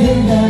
그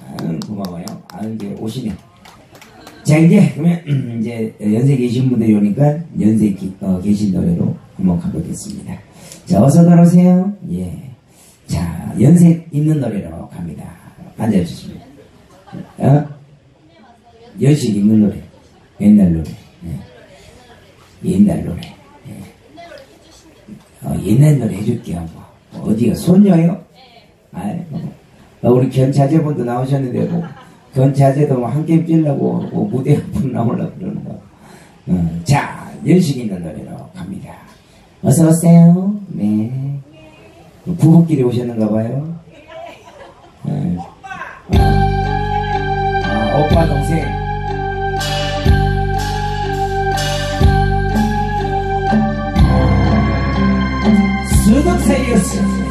아유 고마워요. 아 이제 오시네. 자 이제 그러면 이제 연세 계신 분들이 오니까 연세 기- 어, 계신 노래로 한번 가보겠습니다. 자 어서 들어오세요. 예자 연세 있는 노래로 갑니다. 앉아주시면. 어? 연식 있는 노래 옛날 노래 예. 옛날 노래 예. 어, 옛날 노래 해줄게요 뭐. 어디가 손녀요? 아이고 어, 우리 견자제분도 나오셨는데 뭐 견자제도 뭐 한 게임 찔려고 뭐 무대 한분 나오려고 그러는 거. 어, 자 연식 있는 노래로 갑니다. 어서 오세요. 네. 부부끼리 오셨는가 봐요. 어. 아, 오빠 동생. 수덕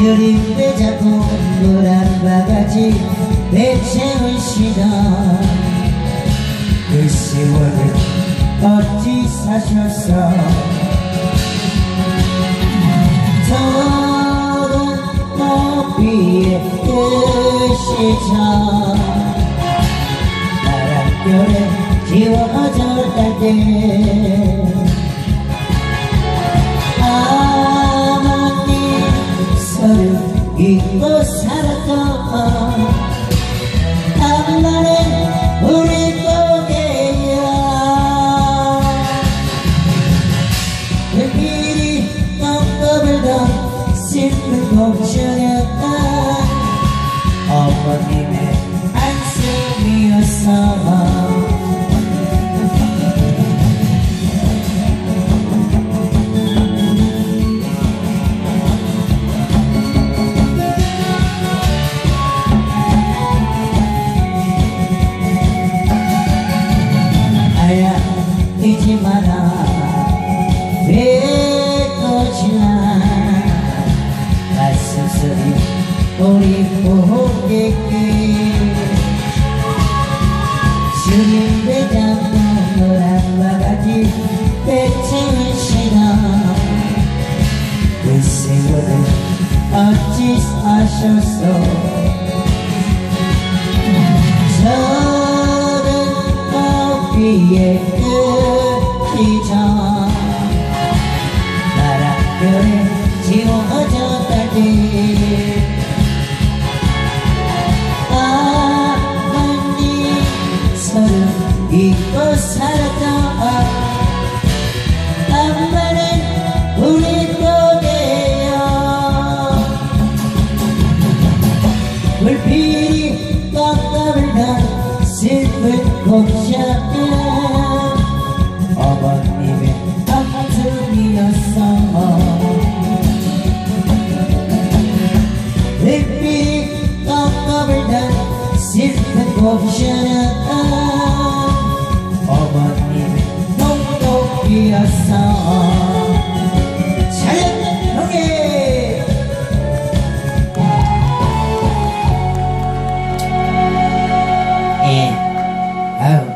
그림에 잡고 노란 바가지 내채우시다 그 시월을 어찌 사셨어? 저런 너비의 끝이죠 바람결에 지워져 갈때 서로 잊고 살았던 한날엔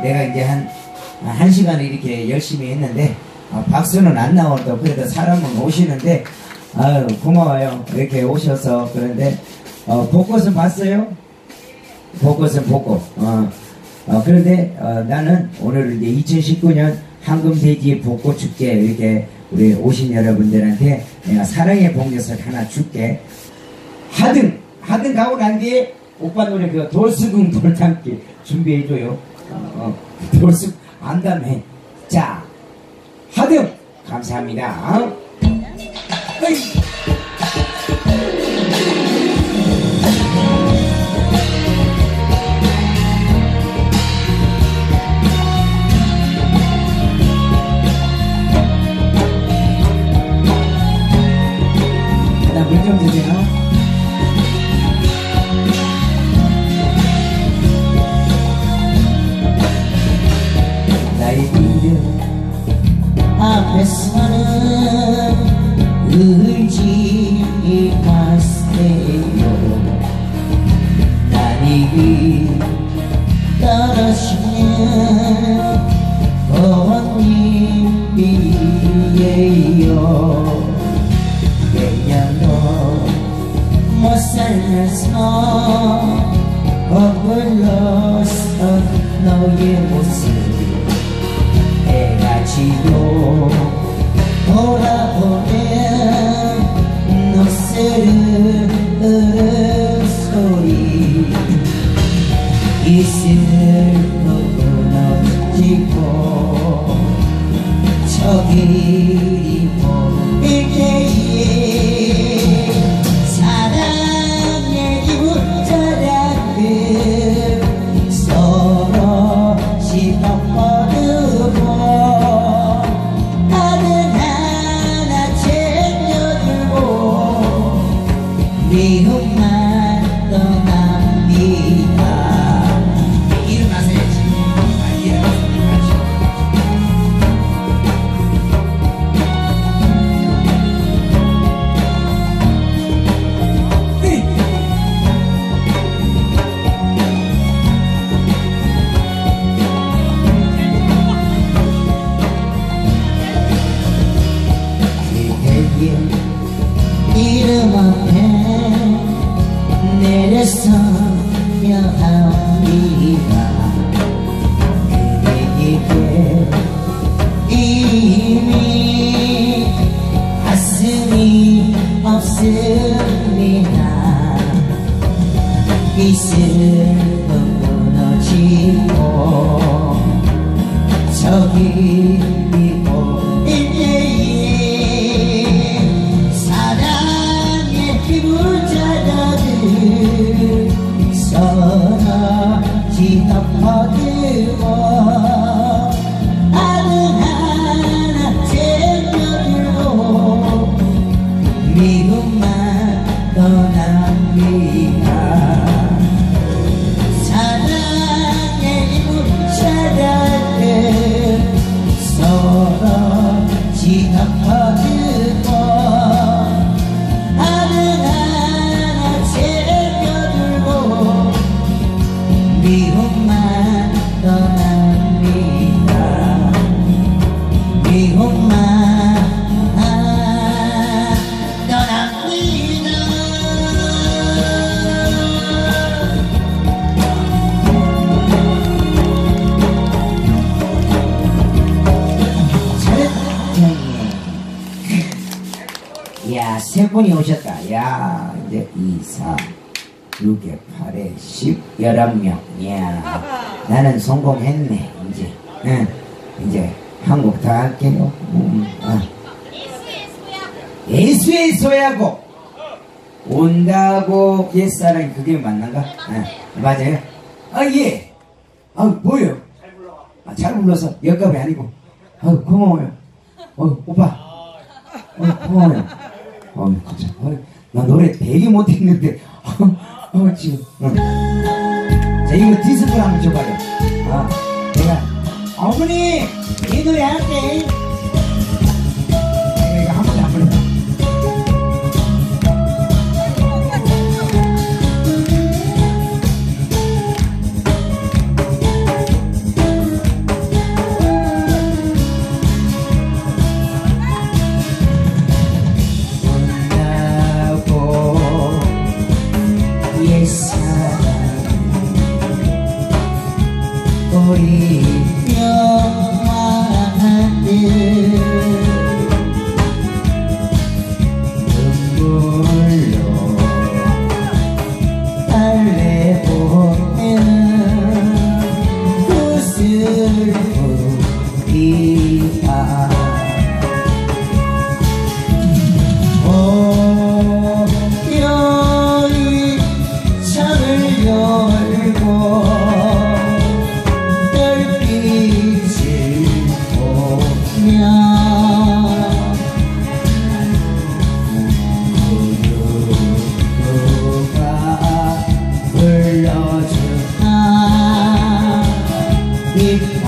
내가 이제 한, 한 시간을 이렇게 열심히 했는데, 아, 박수는 안 나와도 그래도 사람은 오시는데, 아유, 고마워요. 이렇게 오셔서. 그런데, 어, 벚꽃은 봤어요? 벚꽃은 벚꽃. 어, 어, 그런데, 어, 나는 오늘 이제 2019년 황금돼지 벚꽃 축제 이렇게 우리 오신 여러분들한테 내가 사랑의 봉젓을 하나 줄게. 하등, 하등 가고 난 뒤에 오빠 노래 그 돌수궁 돌담기 준비해줘요. 어, 돌수, 안다며. 자, 하등! 감사합니다. 어이. 나 물좀 주세요. 이 미국만 떠납 10, 11명. 야, 나는 성공했네, 이제. 응, 이제 한국 다 할게요. 음, 아. 예수의 소야고 온다고 옛사람이 그게 맞는가? 아, 맞아요. 아, 예. 아, 뭐요? 아, 잘 불러서 역값이 아니고. 아, 고마워요. 어, 오빠. 어, 고마워요. 어, 진짜. 어, 나 노래 되게 못했는데. 어, 어 지금. 어. 자, 이거 디스플레이 한번 줘봐요. 아, 내가. 어머니! 이 노래 할게. 이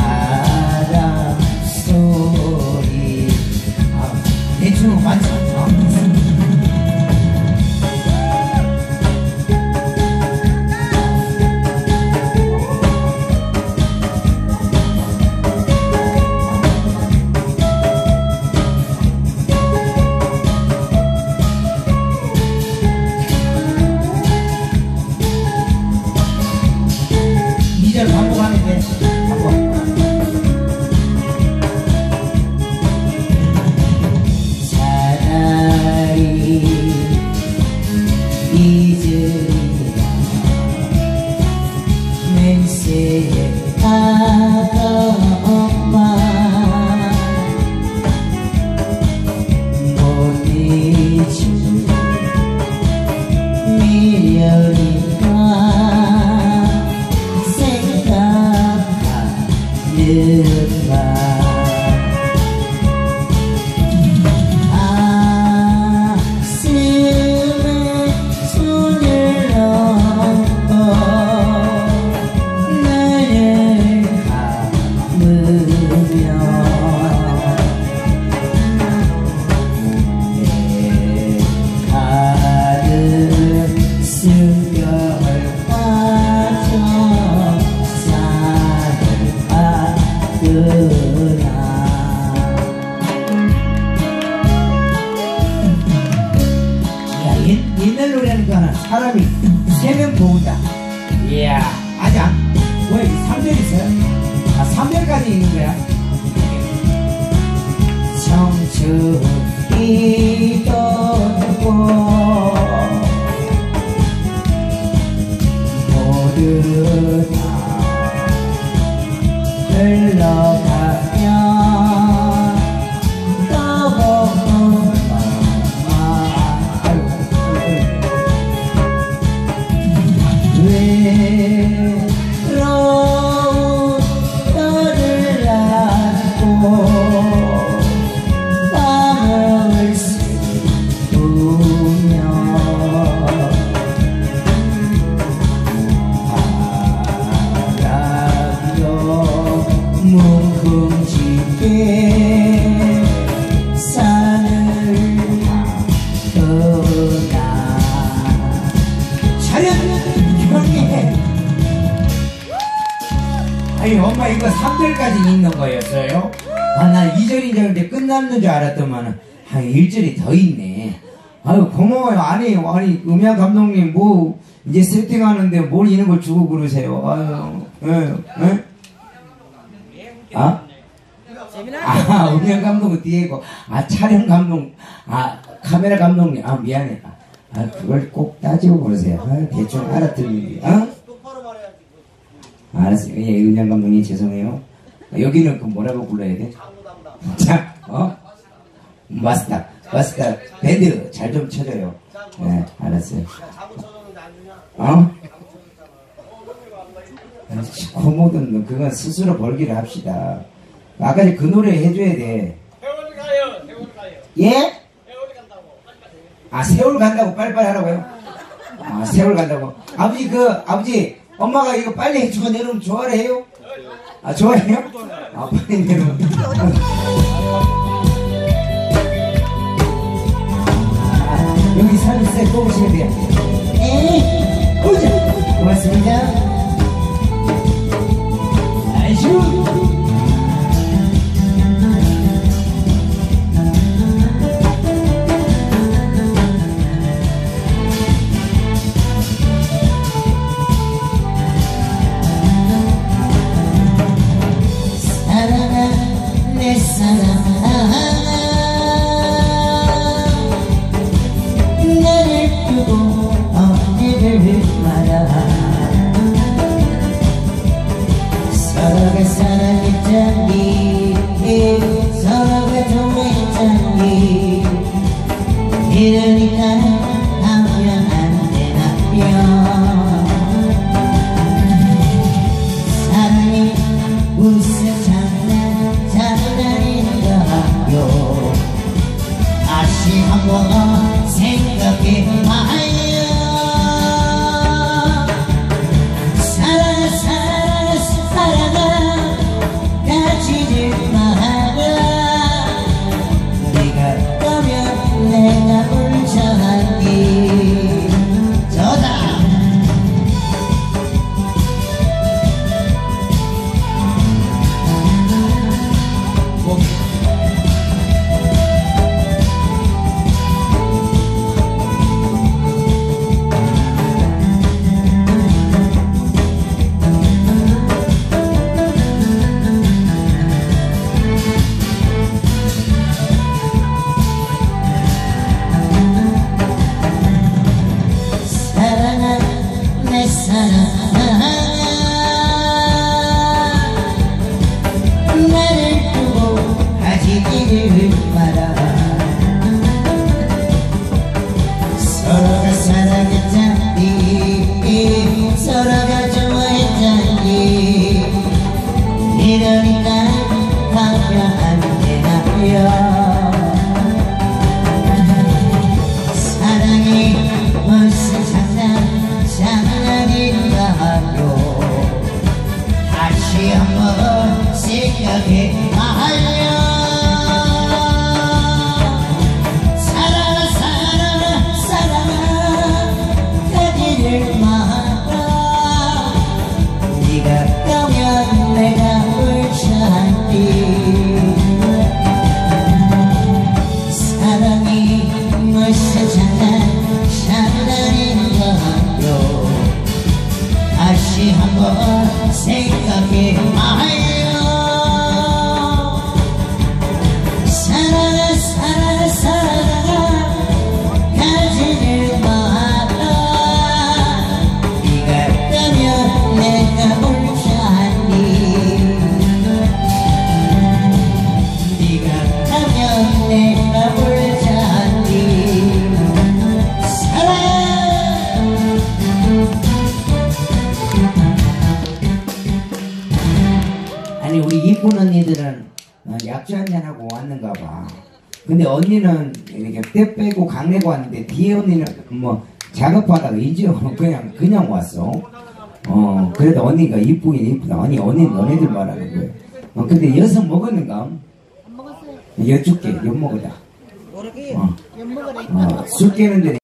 사람이 세명 모은다 이야. 아니야. 왜 3절 있어요? 아 3절까지 있는 거야? 청주 기도고 모두 다 흘러가 아니 엄마 이거 3절까지 읽는 거였어요? 아나 2절인 줄 알았는데 끝났는 줄 알았더만 한 1절이 더 있네 아유 고마워요 아니 아니 음향 감독님 뭐 이제 세팅하는데 뭘 이런 걸 주고 그러세요 아유 예, 예? 아? 아, 음향 감독은 뒤에 있고, 아, 촬영 감독, 아, 카메라 감독님, 아, 미안해. 아, 그걸 꼭 따지고 그러세요. 아, 대충 알아들리는데, 어? 알았어요. 예, 음향 감독님 죄송해요. 여기는 그 뭐라고 불러야 돼? 자, 어? 마스터, 마스터, 밴드 잘 좀 쳐줘요. 네, 알았어요. 어? 코모든 그건 스스로 벌기를 합시다. 아까 그 노래 해줘야 돼. 세월 가요, 세월 가요. 예? 세월 간다고. 아 세월 간다고 빨리빨리 하라고요? 아 세월 간다고. 아버지 그 아버지 엄마가 이거 빨리 해주고 내려오면 좋아를 해요? 아 좋아해요? 아 빨리 내려오면. 아, 여기 살세 뽑으시면 돼요. 에이, 오자. 고맙습니다. 나이스. 어, 약주 한잔 하고 왔는가 봐. 근데 언니는 이렇게 때 빼고 강내고 왔는데 뒤에 언니는 뭐 작업하다가 이제 그냥 그냥 왔어. 어 그래도 언니가 이쁘긴 이쁘다. 아니 언니 너네들 말하는 거예요. 어 근데 여섯 먹었는가? 여줄게 엿 먹으다. 모르게 어, 엿 먹으래. 어, 술 깨는데